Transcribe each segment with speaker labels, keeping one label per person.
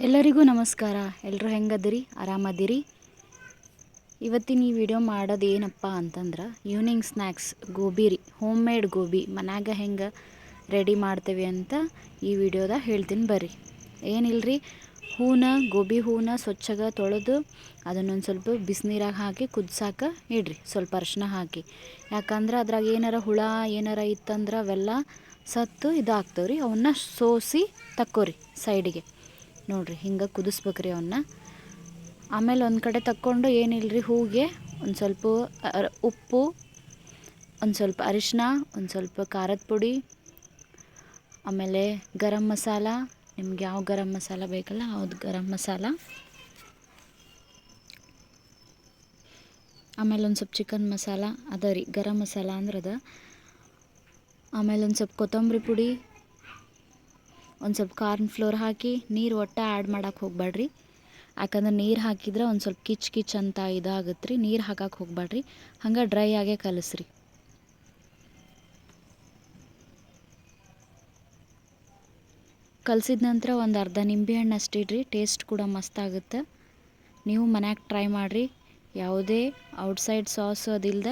Speaker 1: ಎಲ್ಲರಿಗೂ ನಮಸ್ಕಾರ. ಎಲ್ಲರೂ ಹೆಂಗದಿರಿ? ಆರಾಮದಿರಿ? ಇವತ್ತಿನ ಈ ವಿಡಿಯೋ ಮಾಡೋದು ಏನಪ್ಪ ಅಂತಂದ್ರೆ ಈವ್ನಿಂಗ್ ಸ್ನ್ಯಾಕ್ಸ್ ಗೋಬಿ ರೀ. Home made gobi. ಮನ್ಯಾಗ ಹೆಂಗೆ ರೆಡಿ ಮಾಡ್ತೇವೆ ಅಂತ ಈ ವಿಡಿಯೋದಾಗ ಹೇಳ್ತೀನಿ ಬರ್ರಿ. ಏನಿಲ್ಲರಿ ಹೂನ, ಗೋಬಿ ಹೂನ ಸ್ವಚ್ಛಗ ತೊಳೆದು ಅದನ್ನೊಂದು ಸ್ವಲ್ಪ ಬಿಸಿನೀರಾಗ ಹಾಕಿ ಕುದ್ಸಾಕ ಇಡ್ರಿ. ಸ್ವಲ್ಪ ಅರ್ಶಿನ ಹಾಕಿ. ಯಾಕಂದ್ರೆ ಅದ್ರಾಗ ಏನಾರ ಹುಳ, ಏನಾರ ಇತ್ತಂದ್ರೆ ಅವೆಲ್ಲ ಸತ್ತು ಇದಾಗ್ತವ್ರಿ. ಅವನ್ನ ಸೋಸಿ ತಕ್ಕೋರಿ ಸೈಡಿಗೆ. ನೋಡ್ರಿ, ಹಿಂಗೆ ಕುದಿಸ್ಬೇಕ್ರಿ ಅವನ್ನ ಆಮೇಲೆ ಒಂದು ಕಡೆ ತಕ್ಕೊಂಡು ಏನಿಲ್ರಿ, ಹೂಗೆ ಒಂದು ಸ್ವಲ್ಪ ಉಪ್ಪು, ಒಂದು ಸ್ವಲ್ಪ ಅರಿಶಿನ ಒಂದು ಸ್ವಲ್ಪ ಖಾರದ ಪುಡಿ, ಆಮೇಲೆ ಗರಂ ಮಸಾಲ. ನಿಮ್ಗೆ ಯಾವ ಗರಂ ಮಸಾಲ ಬೇಕಲ್ಲ ಹೌದು ಗರಂ ಮಸಾಲ. ಆಮೇಲೆ ಒಂದು ಸ್ವಲ್ಪ ಚಿಕನ್ ಮಸಾಲ ಅದ ರೀ ಗರಂ ಮಸಾಲ ಅಂದ್ರೆ ಅದ ಆಮೇಲೆ ಒಂದು ಸ್ವಲ್ಪ ಕೊತ್ತಂಬರಿ ಪುಡಿ ಒಂದು ಸ್ವಲ್ಪ ಕಾರ್ನ್ ಫ್ಲೋರ್ ಹಾಕಿ ನೀರು ಒಟ್ಟು ಆ್ಯಡ್ ಮಾಡಕ್ಕೆ ಹೋಗ್ಬೇಡ್ರಿ ಯಾಕಂದ್ರೆ ನೀರು ಹಾಕಿದ್ರೆ ಒಂದು ಸ್ವಲ್ಪ ಕಿಚ್ ಕಿಚ್ ಅಂತ ಇದಾಗುತ್ತೆ ರೀ ನೀರು ಹಾಕಕ್ಕೆ ಹೋಗ್ಬೇಡ್ರಿ ಹಂಗೆ ಡ್ರೈ ಆಗೇ ಕಲಿಸ್ರಿ. ಕಲಸಿದ ನಂತರ ಒಂದು ಅರ್ಧ ನಿಂಬೆಹಣ್ಣು ಅಷ್ಟು ಇಡ್ರಿ. ಟೇಸ್ಟ್ ಕೂಡ ಮಸ್ತ್ ಆಗುತ್ತೆ. ನೀವು ಮನ್ಯಾಗ ಟ್ರೈ ಮಾಡಿರಿ. ಯಾವುದೇ ಔಟ್ಸೈಡ್ ಸಾಸ್ ಅದಿಲ್ದ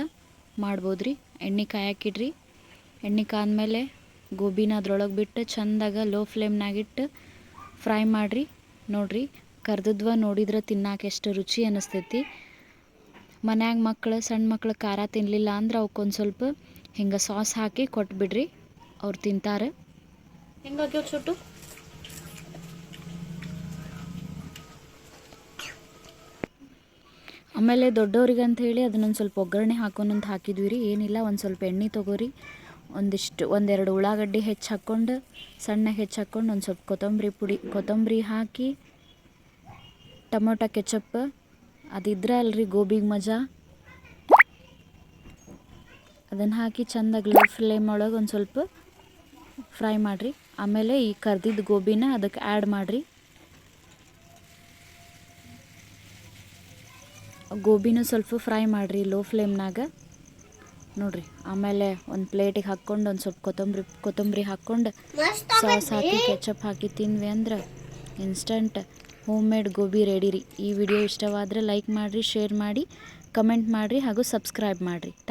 Speaker 1: ಮಾಡ್ಬೋದ್ರಿ. ಎಣ್ಣೆ ಕಾಯಕ್ಕಿಡ್ರಿ ಎಣ್ಣೆ ಕಾದ್ಮೇಲೆ ಗೋಬಿನ ಅದ್ರೊಳಗೆ ಬಿಟ್ಟು ಚಂದಾಗ ಲೋ ಫ್ಲೇಮ್ನಾಗಿಟ್ಟು ಫ್ರೈ ಮಾಡಿರಿ. ನೋಡ್ರಿ ಕರ್ದದ್ವ ನೋಡಿದ್ರೆ ತಿನ್ನಕ್ಕೆ ಎಷ್ಟು ರುಚಿ ಅನ್ನಿಸ್ತೈತಿ ಮನ್ಯಾಗ ಮಕ್ಕಳು ಸಣ್ಣ ಮಕ್ಕಳು ಖಾರ ತಿನ್ನಲಿಲ್ಲ ಅಂದ್ರೆ ಅವಕ್ಕೊಂದು ಸ್ವಲ್ಪ ಹಿಂಗೆ ಸಾಸ್ ಹಾಕಿ ಕೊಟ್ಬಿಡ್ರಿ ಅವ್ರು ತಿಂತಾರೆ.
Speaker 2: ಹೆಂಗಾಗ್ಯಾವ ಚುಟ್ಟು
Speaker 1: ಆಮೇಲೆ ದೊಡ್ಡವ್ರಿಗೆ ಅಂತ ಹೇಳಿ ಅದನ್ನೊಂದು ಸ್ವಲ್ಪ ಒಗ್ಗರಣೆ ಹಾಕೋಣಂತ ಹಾಕಿದ್ವಿ ರೀ ಏನಿಲ್ಲ ಒಂದು ಸ್ವಲ್ಪ ಎಣ್ಣೆ ತೊಗೋರಿ. ಒಂದಿಷ್ಟು, ಒಂದೆರಡು ಉಳ್ಳಾಗಡ್ಡಿ ಹೆಚ್ಚು ಹಾಕ್ಕೊಂಡು ಸಣ್ಣಗೆ ಹೆಚ್ಚು ಹಾಕ್ಕೊಂಡು ಒಂದು ಸ್ವಲ್ಪ ಕೊತ್ತಂಬರಿ ಪುಡಿ, ಕೊತ್ತಂಬರಿ ಹಾಕಿ, ಟೊಮೊಟೊ ಕೆಚಪ್. ಅದಿದ್ರೆ ಅಲ್ರಿ ಗೋಬಿಗೆ ಮಜಾ. ಅದನ್ನು ಹಾಕಿ ಚೆಂದಾಗಿ ಲೋ ಫ್ಲೇಮ್ ಒಳಗೆ ಒಂದು ಸ್ವಲ್ಪ ಫ್ರೈ ಮಾಡಿರಿ. ಆಮೇಲೆ ಈ ಕರ್ದಿದ್ದ ಗೋಬಿನ ಅದಕ್ಕೆ ಆ್ಯಡ್ ಮಾಡಿರಿ. ಗೋಬಿನೂ ಸ್ವಲ್ಪ ಫ್ರೈ ಮಾಡಿರಿ ಲೋ ಫ್ಲೇಮ್ನಾಗ ನೋಡ್ರಿ ಆಮೇಲೆ ಒಂದು ಪ್ಲೇಟಿಗೆ ಹಾಕ್ಕೊಂಡು ಒಂದು ಸ್ವಲ್ಪ ಕೊತ್ತಂಬರಿ ಕೊತ್ತಂಬರಿ ಹಾಕ್ಕೊಂಡು ಸಾಸ್ ಹಾಕಿ ಕೆಚಪ್ ಹಾಕಿ ತಿಂದ್ವಿ ಅಂದ್ರೆ instant home made gobi ready ರೀ. ಈ ವಿಡಿಯೋ ಇಷ್ಟವಾದರೆ ಲೈಕ್ ಮಾಡಿರಿ ಶೇರ್ ಮಾಡಿ ಕಮೆಂಟ್ ಮಾಡಿರಿ ಹಾಗೂ ಸಬ್ಸ್ಕ್ರೈಬ್ ಮಾಡಿರಿ. ಥ್ಯಾಂಕ್